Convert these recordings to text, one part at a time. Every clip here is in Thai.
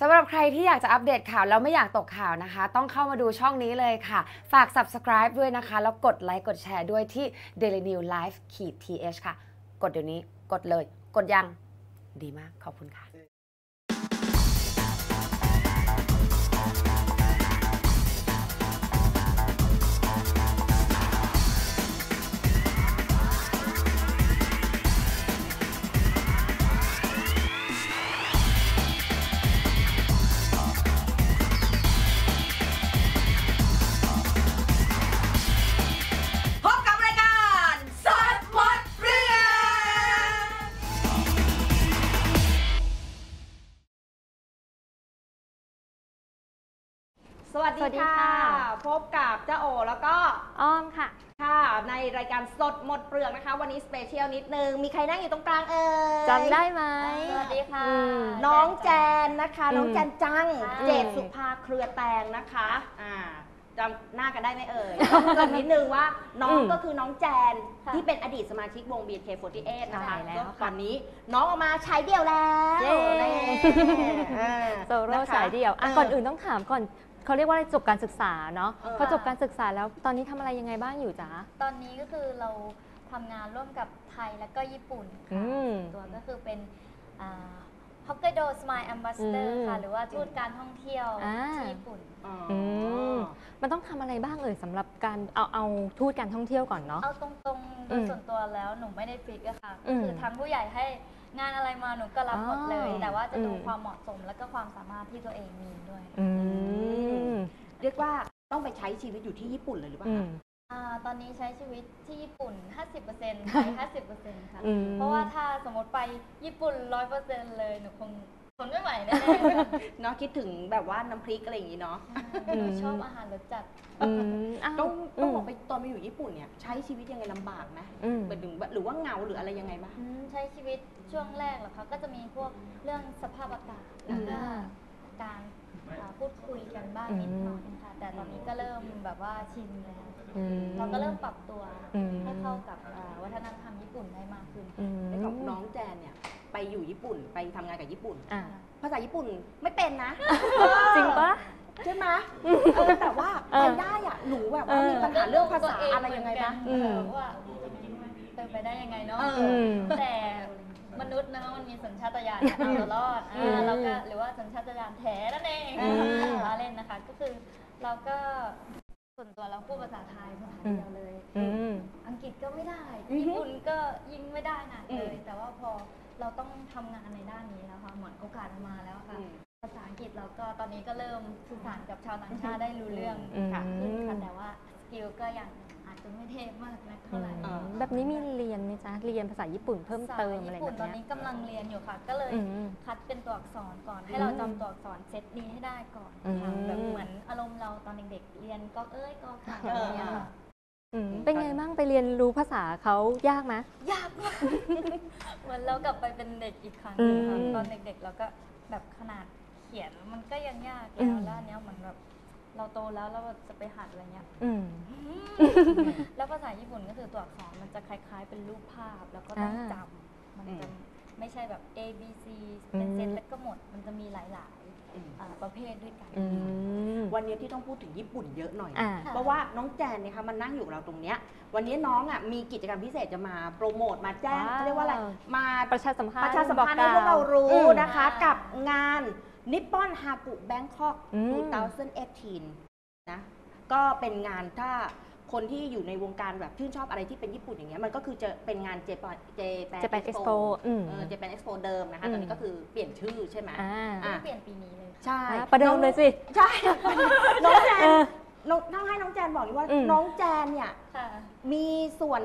สำหรับใครที่อยากจะอัปเดตข่าวแล้วไม่อยากตกข่าวนะคะ ต้องเข้ามาดูช่องนี้เลยค่ะ ฝาก subscribe ด้วยนะคะ แล้วกดไลค์กดแชร์ด้วยที่ Daily New Life ขีด th ค่ะ กดเดี๋ยวนี้กดเลย กดยังดีมากขอบคุณค่ะ วัสสวัสดีดีค่ะค่ะ พบกับเจ้าโอแล้วก็อ้อมค่ะ ค่ะ ในรายการสดหมดเปลือกนะคะ วันนี้สเปเชียลนิดนึง มีใครนั่งอยู่ตรงกลางเอ่ยจำได้ไหม สวัสดีค่ะอืมน้องแจนนะคะอืมน้องแจนจังค่ะเจดสุภาเครือแตงนะคะ อ่าจำหน้ากันได้ไหมเอ่ยต้องเกรินนิดนึงว่าน้องอืมก็คือน้องแจนค่ะที่เป็นอดีตสมาชิกวง BNK48 นะคะใช่แล้วก็ค่ะตอนนี้น้องออกมาใช้เดี่ยวแล้วเย้นี่อ่าโซโล่นะคะสายเดี่ยวอะเก่อนอื่นต้องถามก่อน เขาเรียกว่าอะไรจบการศึกษาเนาะเออพอจบการศึกษาแล้วตอนนี้ทำอะไรยังไงบ้างอยู่จ๊ะ ตอนนี้ก็คือเราทำงานร่วมกับไทยและก็ญี่ปุ่นอืค่ะมตัวก็คือเป็นฮอกไกโดสมายแอมบาสเตออืร์มค่ะ หรือว่าทูตการท่องเที่ยวอ่า ที่ญี่ปุ่น อ๋อออืมมันต้องทำอะไรบ้างเอ่ยสำหรับการเอาเอาทูตการท่องเที่ยวก่อนเนาะ เอาตรงๆ โดอืยมส่วนตัวแล้วหนูไม่ได้ฟิกอะค่ะอืก็มคือทางผู้ใหญ่ให้งานอะไรมาหนูก็รับหมดเลยอ๋อแต่ว่าจะดูอืมความเหมาะสมและก็ความสามารถที่ตัวเองมีด้วยอืมเรียกว่าต้องไปใช้ชีวิตอยู่ที่ญี่ปุ่นเลยหรือเปล่าอืคะมอ่าตอนนี้ใช้ชีวิตที่ญี่ปุ่น 50%ไทย50%ค่ะอืมเพราะว่าถ้าสมมติไปญี่ปุ่น 100%เลยหนูคง ทนไม่ไหวแน่ๆค่ะเนาะคิดถึงแบบว่าน้ำพริกอะไรอย่างงี้เนาะหนูชอบอาหารรสจัด อืมอ้าวต้องต้องบอกมไปตอนไปอยู่ญี่ปุ่นเนี่ยใช้ชีวิตยังไงลำบากไหมอืม หมายถึงว่าหรือว่าเหงาหรืออะไรยังไงบ้าง อืมใช้ชีวิตช่วงแรกเหรอคะก็จะมีพวกเรื่องสภาพอากาศแล้วก็การอ่าพูดคุยกันบ้างนิดหน่อยค่ะแต่ตอนนี้ก็เริ่มแบบว่าชินแล้วอืมเราก็เริ่มปรับตัวอืม ให้เข้ากับอ่าวัฒนธรรมญี่ปุ่นได้มากขึ้น อืมในของน้องแจนเนี่ย ไปอยู่ญี่ปุ่นไปทำงานกับญี่ปุ่น อะภาษาญี่ปุ่นไม่เป็นนะ จริงปะ ใช่ไหมเออแต่ว่าเอไปอได้อะหนูแบบเอว่าอมีปัญหาเรื่องภาษาตัวอะไรยังไงบ้างเหมือนกันอืม ว่าเป็นไปได้ยังไงเนาะเออืม แต่มนุษย์นะมันมีสัญชาตญาณเอาตัวรอดอืมอ่าเราก็หรือว่าสัญชาตญาณแท้นั่นเองอืมล้อเล่นนะคะ ก็คือเราก็ส่วนตัวเราพูดภาษาไทยภาษาเดียวเลย อืม อังกฤษก็ไม่ได้ อือฮึญี่ปุ่นก็ยิ่งไม่ได้หนักเลยอืมแต่ว่าพอ เราต้องทำงานในด้านนี้แล้วค่ะเหมือนโอกาสมันมาแล้วค่ะ อืม ภาษาอังกฤษเราก็ตอนนี้ก็เริ่มสื่อสารกับชาวต่างชาติได้รู้เรื่องอืม ค่ะขึ้นค่ะแต่ว่าสกิลก็ยังอาจจะไม่เทพมากนักเท่าไหร่อ่าแบบนี้มีเรียนไหมจ๊ะ เรียนภาษาญี่ปุ่นเพิ่มเติมอะไรญี่ปุ่แบนบตอนเนี้นี้ยกำลังเรียนอยู่ค่ะ ก็เลย อืม คัดเป็นตัวอักษรก่อน ให้เราจำตัวอักษรเซตนี้ให้ได้ก่อนค่ะอืม แบบเหมือนอารมณ์เราตอนเด็กๆเรียนก็เอ้ยก็ค่ะเออเนี่ยค่ะ อืมเป็นไงบ้างไปเรียนรู้ภาษาเขายากไหม ยากมาก เหมือนเรากลับไปเป็นเด็กอีกครั้งหนึงค่ะอืมตอนเด็กๆเราก็แบบขนาดเขียนมันก็ยังยากอืแล้วม แล้วอันเนี้ยเหมือนแบบเราโตแล้วเราจะไปหัดอะไรเงี้ย อืม แล้วภาษาญี่ปุ่นก็คือตัวอักษรมันจะคล้ายๆเป็นรูปภาพแล้วก็ต้องอ่าจำมันจะอืมไม่ใช่แบบ A B C เป็นเซตอืม แล้วก็หมด มันจะมีหลาย อืมๆอ่าประเภทด้วยกัน อืม วันนี้ที่ต้องพูดถึงญี่ปุ่นเยอะหน่อย อ่า เพราะว่าน้องแจนเนี่ยค่ะมันนั่งอยู่กับเราตรงเนี้ย วันนี้น้องอะมีกิจกรรมพิเศษจะมาโปรโมทมาแจ้งว้าว เขาเรียกว่าอะไร มาประชาสัมพันธ์ประชาสัมพันธ์บให้อกพวกเรารู้อืม นะคะกับงานนิปปอนฮากุแบงคอกอืม 2018 นะ ก็เป็นงานถ้า คนที่อยู่ในวงการแบบชื่นชอบอะไรที่เป็นญี่ปุ่นอย่างเงี้ยมันก็คือจะเป็นงานเจแปนเจแปน Japan Expo อืมเออเจแปนเอ็กซ์โปเดิมนะคะอืมตอนนี้ก็คือเปลี่ยนชื่อใช่ไหมอ่าอะเปลี่ยนปีนี้เลยค่ะ ใช่อะประเดิมเลยสิ ใช่ น้องแจนเออ น้องต้องให้น้องแจนบอกดีว่า อืม น้องแจนเนี่ยค่ะ มีส่วน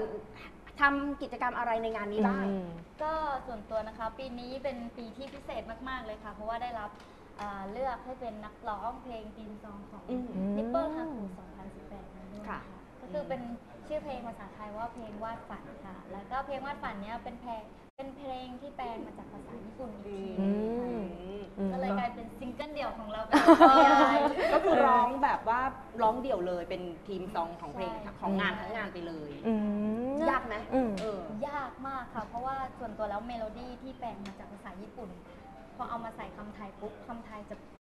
ทำกิจกรรมอะไรในงานนี้บ้าง อืม ก็ส่วนตัวนะคะปีนี้เป็นปีที่พิเศษมาก ๆ เลยค่ะ เพราะว่าได้รับอ่าเลือกให้เป็นนักร้องเพลงทีมซองของอืมนิปเปิลฮาคู2018นั้นด้วยค่ะ ค่ะก็ คือเป็นชื่อเพลงภาษาไทยว่าเพลงวาดฝันค่ะ แล้วก็เพลงวาดฝันเนี้ยเป็นเพลงเป็นเพลงที่แปลงมาจากภาษาญี่ปุ่นอีกทีอืนึงค่ะมอืม ก็เลยกลายเป็นซิงเกิลเดี่ยวของเราไปก็คือร้องแบบว่าร้องเดี่ยวเลยเป็นทีมซองของเพลงใช่ของงานทั้งงานไปเลย อืมยากไหมอืม เออ ยากมากค่ะ เพราะว่าส่วนตัวแล้วเมโลดี้ที่แปลงมาจากภาษาญี่ปุ่น พออเอามาใส่คำไทยปุ๊บคำไทยจะอืม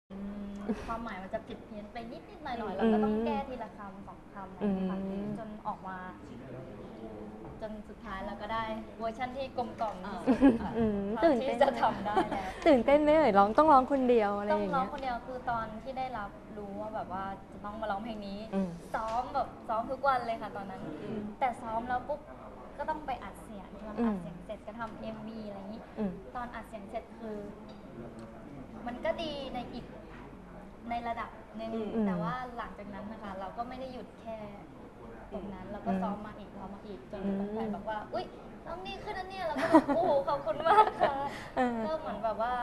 ความหมายมันจะผิดเพี้ยนไปนิดนิดๆหน่อยหน่อยๆเราก็ต้องแก้ทีละคำสองคำอะไรอย่างเงี้ยค่ะอืมจนออกมา จนสุดท้ายเราก็ได้เวอร์ชันที่กลมกล่อมที่อ่าสุดค่ะอืมเท่าตื่นที่เต้นจะทำได้แล้วตื่นเต้นไหมเอ่ยร้องต้องร้องคนเดียวอะไรต้อองย่างร้องเงี้ย คนเดียวคือตอนที่ได้รับรู้ว่าแบบว่าจะต้องมาร้องเพลงนี้ อืม ซ้อมแบบซ้อมทุกวันเลยค่ะตอนนั้น แต่ซ้อมแล้วปุ๊บก็ต้องไปอัดเสียงตอนอัดเสียงเสร็จก็ทำเอ็มวีอะไรอย่างนี้ อืม ตอนอัดเสียงเสร็จคือ มันก็ดีในอีก ในระดับหนึ่งอืม แต่ว่าหลังจากนั้นนะคะ เราก็ไม่ได้หยุดแค่ตรงนั้นเราก็อืมซ้อมมาอีกซ้อมมาอีกจนอืมแฟนๆบอกว่า อุ้ยต้องดีขึ้นนะเนี่ยเราก็แบบโอ้โหขอบคุณมากค่ะเออ ก็เหมือนแบบว่า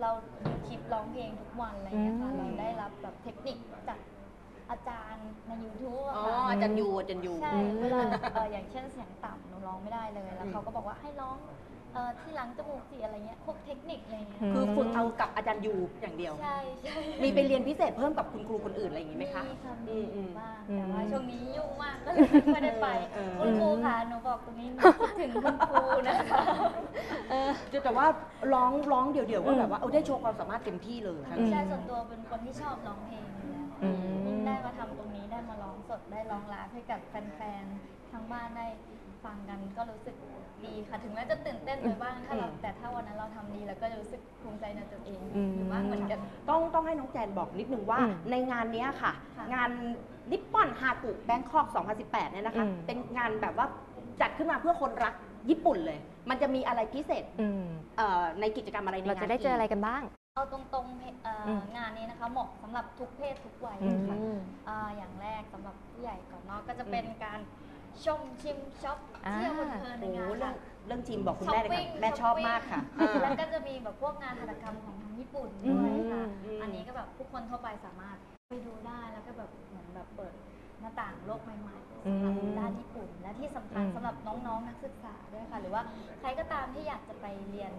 เราดูคลิปร้องเพลงทุกวันอะไรอย่างเงี้ยค่ะอืม เราได้รับแบบเทคนิคจากอาจารย์ใน YouTube อะอ๋อค่ะ อาจารย์ยูอาจารย์ยู ใช่อืมเวลาเอ่ออย่างเช่นเสียงต่ำหนูร้องไม่ได้เลย แล้วเขาก็บอกว่าให้ร้องเอ่อที่หลังจมูกสิอะไรเงี้ยพวกเทคนิคอะไรเงี้ย อืม คือฝึ กเอากับอาจารย์ยูอย่างเดียว ใช่ใช่มีไปเรียนพิเศษเพิ่มกับคุณครูคนอื่นอะไรอย่างนี้ไหมคะ มีค่ะอืมีมอืม บ้างอืมแต่ว่าช่วงนี้ยุ่งมากก็เลยไม่ค่อยได้ไป เออเออคุณครูค่ะหนูบอกตรงนี้หนูคิดถึงคุณครูนะคะ เออแต่ว่าร้องร้องเดี่ยวๆก็แบบว่าเอาได้โชว์ความสามารถเต็มที่เลยทางอืมใช่ส่วนตัวเป็นคนที่ชอบร้องเพลงอยู่แล้วอืม ยิ่งได้มาทำตรงนี้ได้มาร้องสดได้ร้องไลฟ์ให้กับแฟนๆทั้งบ้านได้ ฟังกันก็รู้สึกดีค่ะถึงแม้จะตื่นเต้นไปบ้างถ้าเราแต่ถ้าวันนั้นเราทำดีแล้วก็จะรู้สึกภูมิใจในตัวเองอืมอยู่บ้างเหมือนกันต้องต้องให้น้องแจนบอกนิดนึงว่า อืมในงานเนี้ยค่ะ ค่ะ งานนิปปอนฮากุแบงคอก 2018 เนี่ยนะคะ อืม เป็นงานแบบว่าจัดขึ้นมาเพื่อคนรักญี่ปุ่นเลย มันจะมีอะไรพิเศษอืมเอ่อในกิจกรรมอะไรในงานเราจะได้เจออะไรกันบ้าง เอาตรงๆเพเอ่ออม งานนี้นะคะเหมาะสำหรับทุกเพศทุกวัยอืเลยค่ะมอ่าอย่างแรกสำหรับผู้ใหญ่ก่อนเนาะก็จะเป็นการ ชมชิมช็อปอ่าเที่ยวเพลินๆในโอ้งานเรื่องค่ะเรื่องจีนบอกคุณแม่เลยช้อปปิ้ค่ะงแม่ชอบช้อปปิ้งมากค่ะแล้วก็จะมีแบบพวกงานหัตถกรรมของทางญี่ปุ่นด้วยค่ะ อืม อันนี้ก็แบบผู้คนทั่วไปสามารถไปดูได้แล้วก็แบบเหมือนแบบเปิดหน้าต่างโลกใหม่ๆอืมสำหรับด้านญี่ปุ่น และที่สำคัญอืม สำหรับน้องๆนักศึกษาด้วยค่ะ หรือว่าใครก็ตามที่อยากจะไปเรียน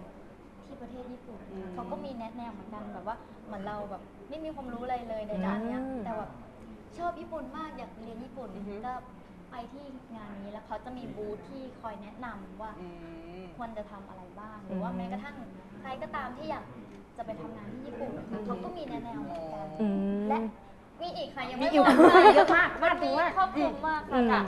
ที่ประเทศญี่ปุ่นอืมเขาก็มีแนะแนวเหมือนกันแบบว่าเหมือนเราแบบไม่มีความรู้อะไรเลยในด้านเนี้ยอืมแต่แบบชอบญี่ปุ่นมากอยากเรียนญี่ปุ่นอือฮึ ก็ ไปที่งานนี้แล้วเขาจะมีบูธที่คอยแนะนำว่าอืม ควรจะทำอะไรบ้าง หรือว่าแม้กระทั่งใครก็ตามที่อยากจะไปทำงานที่ญี่ปุ่นอืมเขาก็มีแนะแนวเหมือนกันอืม และมีอีกค่ะยังมีไม่อยู่หมดค่ะเยอะมากมากมีมากครอบคลุมมากอืค่ะม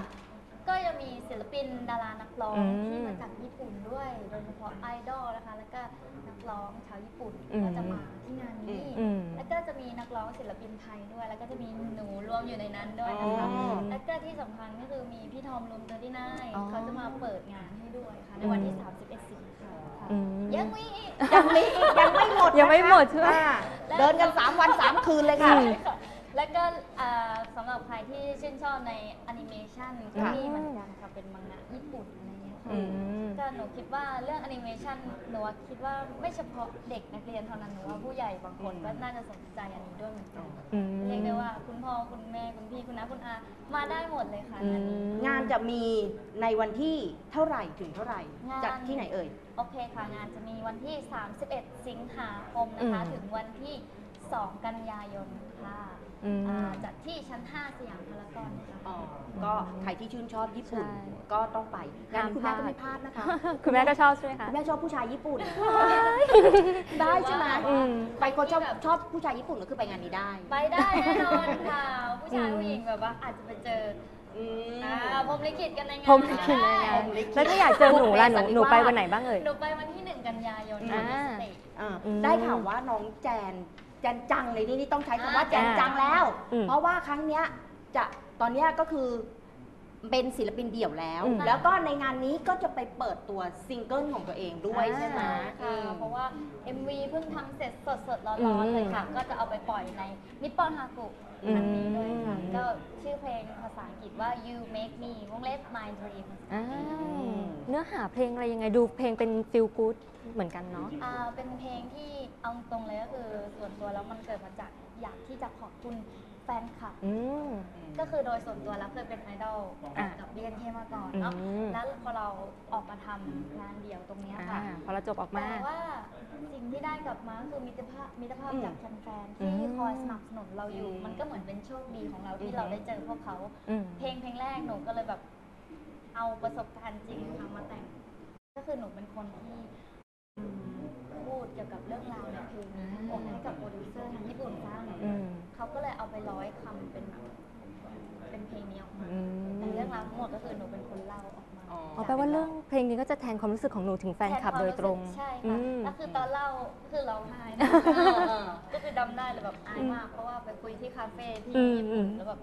ก็ยังมีศิลปินดารานักร้องอืมที่มาจากญี่ปุ่นด้วย โดยเฉพาะไอดอลนะคะ แล้วก็นักร้องชาวญี่ปุ่นอืม ก็จะมา ที่งานนี้ อืม แล้วก็จะมีนักร้องศิลปินไทยด้วย แล้วก็จะมีหนูรวมอยู่ในนั้นด้วยอ๋นะคะอแล้วก็ที่สำคัญก็คือมีพี่ทอมรูมเตอร์ที่นายอ๋อเขาจะมาเปิดงานให้ด้วยค่ะ ในวันที่ 31 สิงหาค่ะอืมยังมีอีก ยังมีอีกยังไม่หมดยังไม่นะคะหมดใช่ไหม อ่าเดินกัน 3 วัน 3 คืนเลยค่ะอืมแล้วก็อ่าสำหรับใครที่ชื่นชอบในแอนิเมชันก็ค่ะ มีเหมือนกันค่ะเป็นมังงะญี่ปุ่น ก็หนูคิดว่าเรื่องแอนิเมชันหนูว่าคิดว่าไม่เฉพาะเด็กนักเรียนเท่านั้นหนูว่าผู้ใหญ่บางคนก็น่าจะสนใจอันนี้ด้วยเหมือนกันอืมเรียกได้ว่าคุณพ่อคุณแม่คุณพี่คุณน้าคุณอามาได้หมดเลยค่ะอืมงานนี้งานจะมีในวันที่เท่าไหร่ถึงเท่าไหร่งานจัดที่ไหนเอ่ยโอเคค่ะงานจะมีวันที่ 31 สิงหาคมนะคะอืมถึงวันที่ 2 กันยายนค่ะ อืม อ่าจัดที่ชั้น 5 สยามพารากอนค่ะอ๋อก็ใครที่ชื่นชอบญี่ปุ่นใช่ ก็ต้องไปงานห้ามคุณแม่พลาดก็ไม่พลาดนะคะ คุณแม่ก็ชอบใช่ไหมคะ คุณแม่ชอบผู้ชายญี่ปุ่น ได้ใช่ไหมอืม ไปคนชอบชอบผู้ชายญี่ปุ่นก็คือไปงานนี้ได้ไปได้แน่นอนค่ะ ผู้ชายอืมผู้หญิงแบบว่าอาจจะไปเจออืม อ่าพรหมลิขิตกันในงานผมลิขิตในงานพรหมลิขิตแล้วถ้าอยากเจอหนูล่ะหนูหนูไปวันไหนบ้างเอ่ย หนูไปวันที่ 1 กันยายนอ่า ที่สเตจอ่าอืม ได้ข่าวว่าน้องแจน แจนจังเลยนี่นี่ต้องใช้คำว่าอ่าแจนจังแล้ว อืม เพราะว่าครั้งเนี้ยจะตอนเนี้ยก็คือ เป็นศิลปินเดี่ยวแล้ว อืม แล้วก็ในงานนี้ก็จะไปเปิดตัวซิงเกิลของตัวเองด้วยอ่าใช่ไหมค่ะอืมเพราะว่า MV เพิ่งทำเสร็จสดๆร้อือนมๆเลยค่ะ ก็จะเอาไปปล่อยในนิปปอนฮากุอืม อันนี้ด้วยค่ะ ก็ชื่อเพลงภาษาอังกฤษว่า you make me วงเล็บ my dream อ่าเนื้อหาเพลงอะไรยังไงดูเพลงเป็นฟิลกู๊ดเหมือนกันเนาะ อ่าเป็นเพลงที่เอาตรงเลยก็คือส่วนตัวแล้วมันเกิดมาจากอยากที่จะขอบคุณแฟนคลับ อืม ก็คือโดยส่วนตัวแล้วเคยเป็นไอดอลอ่ากับเบียนเทมาก่อนเนาะ อืม แล้วพอเราออกมาทำงานเดี่ยวตรงเนี้ยอ่าค่ะพอเราจบออกมา แต่ว่าสิ่งที่ได้กลับมาคือมิตรภาพมิตรภาพอืมจากแฟนๆอืที่มคอยสนับสนุนเราอยู่อืมมันก็เหมือนเป็นโชคดีของเราอืที่มเราได้เจอพวกเขา อืม เพลงเพลงแรกหนูก็เลยแบบเอาประสบการณ์จริงค่ะมาแต่ง ก็คือหนูเป็นคนที่อืมพูดกี่ยวกับเรื่องราวในเพลงนี้ทั้งหมดให้กับโปรดิวเซอร์ทางญี่ปุ่นสร้างอืม เขาก็เลยเอาไปร้อยคำเป็นแบบเป็นเพลงนี้ออกมาอืม แต่เรื่องราวทั้งหมดก็คือหนูเป็นคนเล่าออกมาอ๋ออ๋อแปลว่าเรื่องเพลงนี้ก็จะแทนความรู้สึกของหนูถึงแฟนคลับโดยตรงใช่อืค่ะม แล้วคือตอนเล่าคือเราไห้นะ เออ ก็คือดำได้เลยแบบอายมาก เพราะว่าไปคุยที่คาเฟ่ที่อืมญี่อืปุ่นมแล้วแบบ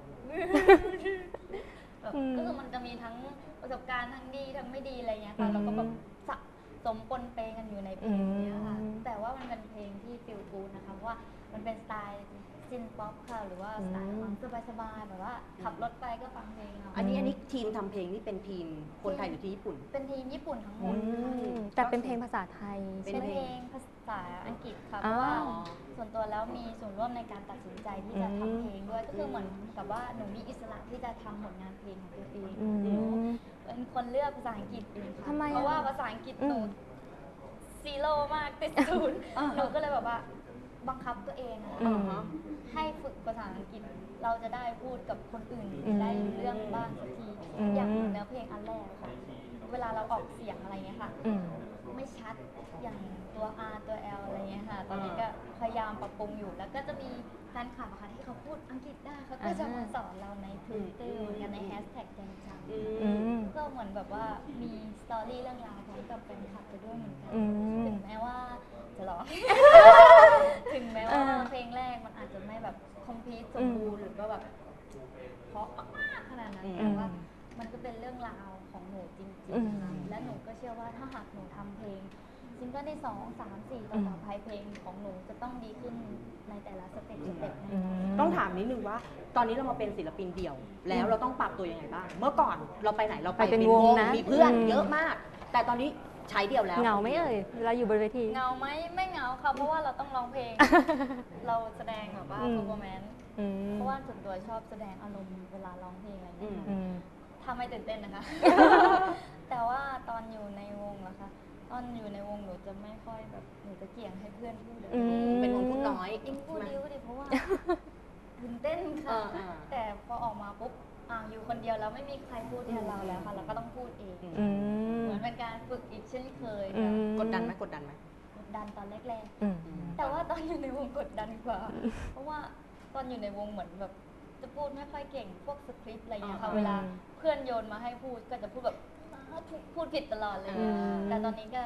แบบอืมก็คือมันจะมีทั้งประสบการณ์ทั้งดีทั้งไม่ดีอะไรเงี้ยอืค่ะมแล้วก็แบบสะสมปนเปกันอยู่ในเพลงเนี้ยค่ะ อืมแต่ว่ามันเป็นเพลงที่ฟิลกูดนะคะเพราะว่า มันเป็นสไตล์ซินป๊อปค่ะ หรือว่าสไตล์ความสบายๆแบบว่า ขับรถไปก็ฟังเพลงเอาอันนี้อันนี้ทีมทำเพลงนี่เป็นทีมคนไทยหรือที่ญี่ปุ่น เป็นทีมญี่ปุ่นทั้งหมอืดค่ะมแต่เป็นเพลงภาษาไทยเป็ใช่นไหมเป็นเพลงภาษาอังกฤษค่ะเพอ๋อราะว่าส่วนตัวแล้วมีส่วนร่วมในการตัดสินใจที่จะอืมทำเพลงด้วยก็คือเหมือนกับว่าหนูมีอิสระที่จะทำผลงานเพลงของตัวเองอืมเป็นคนเลือกภาษาอังกฤษเองค่ะทำไมอะเพราะว่าภาษาอังกฤษหนูอืม ซีโร่มากติดศูนย์อ่าหนูก็เลยแบบว่า บังคับตัวเองอะอืม ให้ฝึกภาษาอังกฤษ เราจะได้พูดกับคนอื่นอืมได้รู้เรื่องบ้างสักที อืม อย่างเนื้อเพลงอันแรกค่ะ เวลาเราออกเสียงอะไรเงี้ยค่ะ อืม ไม่ชัดอย่างตัว R ตัว L อะไรเงี้ยค่ะ ตอนนี้ก็พยายามปรับปรุงอยู่ แล้วก็จะมีแฟนคลับอะค่ะที่เขาพูดอังกฤษได้เขาก็จะมาสอนเราในทวิตเตอร์เหมือนกันในแฮชแท็กแดงจังอือืมมก็เหมือนแบบว่ามีสตอรี่เรื่องราวพร้อมกับแฟนคลับไปด้วยเหมือนกัน อืม ถึงแม้ว่าจะร้อง แบบคอมพลีทสมบูรณ์หรือว่าแบบเพราะมากๆขนาดนั้นอืม แต่ว่า มันก็เป็นเรื่องราวของหนูจริงอืมๆค่ะและหนูก็เชื่อว่าถ้าหากหนูทำเพลงซิงเกิลที่สองสามสี่อืต่อมๆไปเพลงของหนูจะต้องดีขึ้นในแต่ละสเต็ปสเต็ปแน่อืนอนมต้องถามนิดนึงว่า ตอนนี้เรามาเป็นศิลปินเดี่ยว แล้วเราต้องปรับตัวยังไงบ้าง เมื่อก่อนเราไปไหนเราไปไปเป็นวงนะมีเพื่อนอืม เยอะมาก แต่ตอนนี้ใช้เดี่ยวแล้ว เหงาไหมเอ่ยเวลาอยู่บนเวที เหงาไหมไม่เหงาค่ะเพราะว่าเราต้องร้องเพลง เราแสดงแบบว่าอืมเพอร์ฟอร์แมนซ์อืม เพราะว่าส่วนตัวชอบแสดงอารมณ์เวลาร้องเพลงอะไรอย่างเงี้ยค่ะอืมถ้าไม่ตื่นเต้นนะคะ แต่ว่าตอนอยู่ในวงล่ะคะ ตอนอยู่ในวงหนูจะไม่ค่อยแบบหนูจะเกี่ยงให้เพื่อนพูดเลยอืม เป็นคนพูดน้อยอิงพูดใช่ไหมดีพูดดีเพราะว่าตื่นเต้นเอค่ะอเออแต่พอออกมาปุ๊บอ่าอยู่คนเดียวแล้วไม่มีใครพูดแทนเราแล้วค่ะ เราก็ต้องพูดเอง อืมเหมือนเป็นการฝึกอีกเช่นเคยอืค่ะมกดดันไหมกดดันไหม กดดันตอนแรกอืม ๆ แต่ว่าตอนอยู่ในวงกดดันกว่า เพราะว่า ตอนอยู่ในวงเหมือนแบบจะพูดไม่ค่อยเก่งพวกสคริปต์อะไรเงี้ยค่ะอ่า เวลาเพื่อนโยนมาให้พูดก็จะพูดแบบพูดผิดตลอดเลยอืม แต่ตอนนี้ก็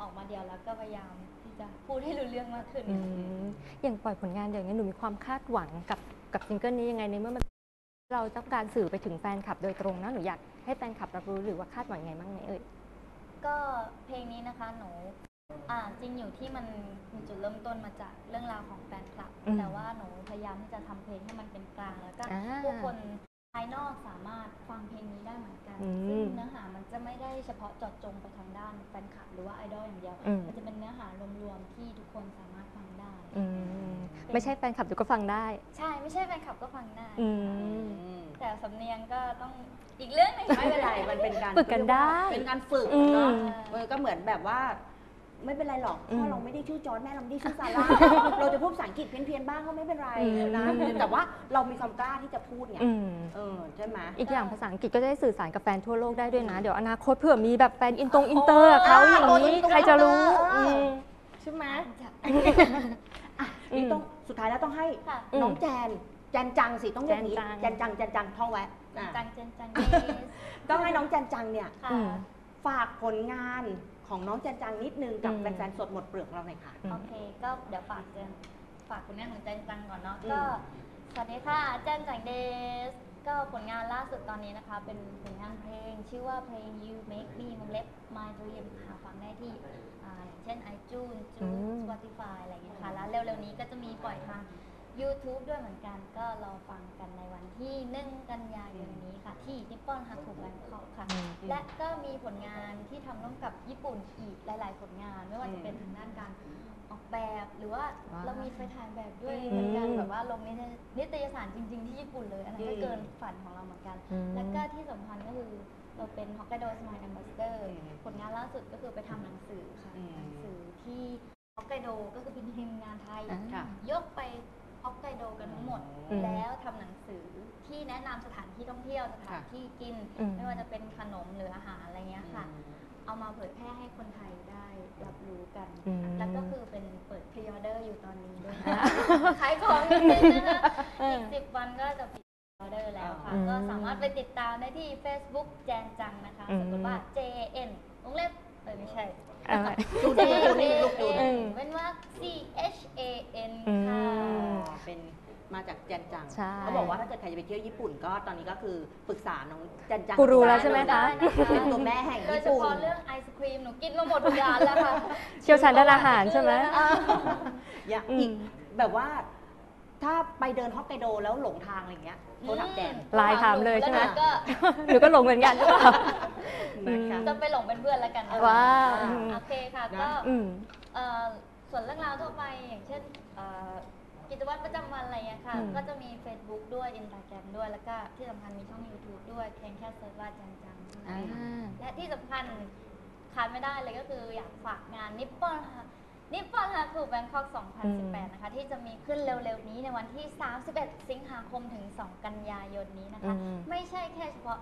ออกมาเดียวแล้วก็พยายามที่จะพูดให้รู้เรื่องมากขึ้น อืมอย่างปล่อยผลงานอย่างนี้ยหนูมีความคาดหวังกับกับซิงเกิลนี้ยังไงในเมื่อมันเราต้องการสื่อไปถึงแฟนคลับโดยตรงนะหนูอยากให้แฟนคลับรับรู้หรือว่าคาดหวังยังไงบ้างไหมเอ่ย ก็เพลงนี้นะคะหนู อ่าจริงอยู่ที่มันมีจุดเริ่มต้นมาจากเรื่องราวของแฟนคลับ อืมแต่ว่าหนูพยายามที่จะทำเพลงให้มันเป็นกลาง แล้วก็อ่าผู้คนภายนอกสามารถฟังเพลงนี้ได้เหมือนกัน อืมซึ่งเนื้อหามันจะไม่ได้เฉพาะเจาะจงไปทางด้านแฟนคลับหรือว่าไอดอลอย่างเดียวอืมมันจะเป็นเนื้อหารวมๆที่ทุกคนสามารถฟังได้ อืมไม่ใช่แฟนคลับเดี๋ยวก็ฟังได้ ใช่ไม่ใช่แฟนคลับก็ฟังได้อืม แต่สำเนียงก็ต้องอีกเรื่องหนึง ไม่เป็นไร มันเป็นการฝึกกันได้เป็นการฝึกอืม เนาะเออก็เหมือนแบบว่า ไม่เป็นไรหรอกอืมพ่อเราไม่ได้ชื่อจอร์ดแม่เราไม่ได้ชื่อซาร่าเราจะพูดภาษาอังกฤษเพี้ยนๆบ้างก็ไม่เป็นไรอืมนะแต่ว่าเรามีความกล้าที่จะพูดไงอืมเออใช่ไหมอีกอย่างภาษาอังกฤษก็จะได้สื่อสารกับแฟนทั่วโลกได้ด้วยนะ เดี๋ยวอนาคตเผื่อมีแบบแฟนอินตรงอินเตอร์กับเขาอย่างนี้ใครจะรู้อืมใช่ไหมจะอะนี่อืมต้องสุดท้ายแล้วต้องให้ค่ะอืมน้องแจนแจนจังสิต้องเรียกอย่างนี้แจแจนนจัจังงแจนจังท่องไว้อะจังเจนจังเยสต้องให้น้องแจนจังเนี่ยค่ะอืมฝากผลงาน ของน้องแจนจังนิดนึงกับอืม แฟนๆสดหมดเปลือกเราหน่อยค่ะอืมโอเค ก็เดี๋ยวฝากเจนฝากผลงานของเจนจังก่อนเนาะ อืม ก็ สวัสดีค่ะเจนจังเดส ก็ผลงานล่าสุดตอนนี้นะคะ เป็นผลงานเพลง ชื่อว่าเพลง You Make Me วงเล็บ My Dream หาฟังได้ที่อ่าอย่างเช่น iTunes อืจูม Spotify อะไรอย่างเงี้ยค่ะ แล้วเร็วๆนี้ก็จะมีปล่อยทาง YouTube ด้วยเหมือนกันก็รอฟังกันในวันที่ 1 กันยายนนี้ค่ะ ที่นิปปอนฮัทูแบงคอกค่ะอืมและก็มีผลงานที่ทำร่วมกับญี่ปุ่นอีกหลาย ๆ ผลงาน ไม่ว่าจะเป็นทางด้านการออกแบบหรือว่าว้าวเรามีไปถ่ายแบบด้วยอืมเหมือนกันแบบว่าลงนิตยนิตยสารจริง ๆ ที่ญี่ปุ่นเลย อันนั้นก็อืมเกินฝันของเราเหมือนกันอืมแล้วก็ที่สำคัญก็คือเราเป็น Hokkaido Smile Ambassador อืมผลงานล่าสุดก็คือไปทำหนังสือค่ะอืมหนังสือที่ฮอกไกโดก็คือเป็นทีมงานไทยอ่าค่ะยกไปฮ อกไกโดกันทั้งหมด อืมแล้วทำหนังสือที่แนะนำสถานที่ท่องเที่ยวสถานค่ะที่กิน อืม ไม่ว่าจะเป็นขนมหรืออาหารอะไรเงี้ยค่ะ เอามาเผยแพร่ให้คนไทยได้รับรู้กัน อืม แล้วก็คือเป็นเปิดพรีออเดอร์อยู่ตอนนี้ด้วยนะคะ ขายของนิดนึงนะคะเอออีกสิบวันก็จะปิดออเดอร์แล้วค่ะ อืมก็สามารถไปติดตามได้ที่ Facebook แจนจังนะคะอืมสะกดว่า J N วงเล็บ เออไม่ใช่เออดูดูดูนี่ลูกดูอืนี่มเป็นว่า C H A N อืมค่ะเป็นมาจากแจนจังใช่ เขาบอกว่าถ้าเกิดใครจะไปเที่ยวญี่ปุ่นก็ตอนนี้ก็คือปรึกษาน้องแจนจังกูรูแล้วใช่ไหมคะ เป็นตัวแม่แห่งโดยญี่เฉปุ่น พาะเรื่องไอศครีม หนูกินมาหมดทุกร้านแล้วค่ะ เชี่ยวชาญด้านอาหารใช่ไหม อย่างอืม อีกแบบว่า ถ้าไปเดินฮอกไกโดแล้วหลงทางอะไรเงี้ยโทรถามแจนไลน์ถามเลยใช่ไหม แล้วนูก็หนูก็หลงเหมือนกันใช่ป่ะนะคะ จะไปหลงเป็นเพื่อนแล้วกันนะคะว้าว อ่โอเคค่ะนะ ก็อืม เอ่อส่วนเรื่องราวทั่วไปอย่างเช่นเอ่อกิจวัตรประจำวันอะไรเงี้ยค่ะ อืม ก็จะมี Facebook ด้วย Instagram ด้วย แล้วก็ที่สำคัญมีช่อง YouTube ด้วยเพียงแค่เซิร์ชว่าจังจังอ่า และที่สำคัญขาดไม่ได้เลยก็คืออยากฝากงานนิปปอน นิปปอนฮาคูแบงคอก 2018 นะคะ ที่จะมีขึ้นเร็วๆนี้ในวันที่ 31 สิงหาคมถึง 2 กันยายนนี้นะคะ อืม ไม่ใช่แค่เฉพาะ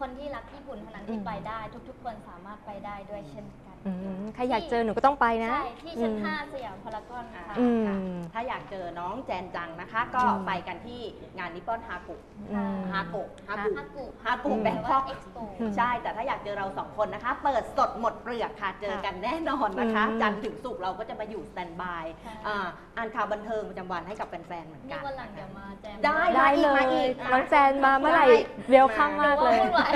คนที่รักญี่ปุ่นเท่านั้นที่อืมไปได้ ทุกๆ คนสามารถไปได้ด้วยเช่นกัน อืมใครอยากเจอหนูก็ต้องไปนะ ใช่ที่ชั้นอืม5สยามพารากอนค่ะอืมค่ะถ้าอยากเจอน้องแจนจังนะคะ ก็อืม ไปกันที่งานนิปปอนฮากุอืม ฮากุฮากุฮากุฮากุอืมแบงคอก เอ็กซ์โปอืม ใช่ แต่ถ้าอยากเจอเราสองคนนะคะ เปิดสดหมดเปลือกค่ะ เจอกันแน่นอนนะคะ อืม จันทร์ถึงศุกร์เราก็จะมาอยู่สแตนบายใช่อ่าอ่านข่าวบันเทิงประจำวันให้กับแฟนๆเหมือนนี่กัน วันหลังเดี๋ยวมาแจม ได้ ได้เลมาอีย กมาอีกน้องแจนมาเมื่อไหร่ได้ เวลคัมมากเลยวุ่นวาย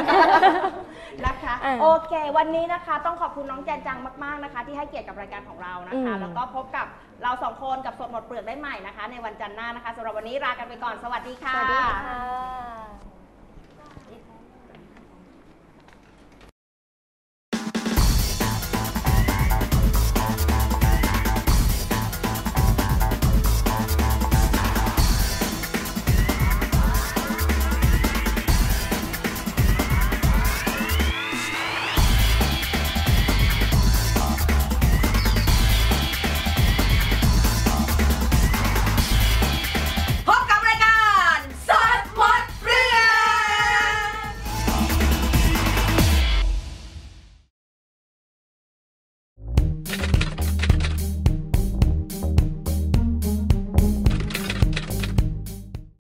นะคะ อ่า โอเค วันนี้นะคะ ต้องขอบคุณน้องแจนจังมากๆนะคะ ที่ให้เกียรติกับรายการของเรานะคะ อืม แล้วก็พบกับเราสองคนกับสดหมดเปลือกได้ใหม่นะคะ ในวันจันทร์หน้านะคะสำหรับวันนี้ลากันไปก่อนสวัสดีค่ะ สวัสดีค่ะ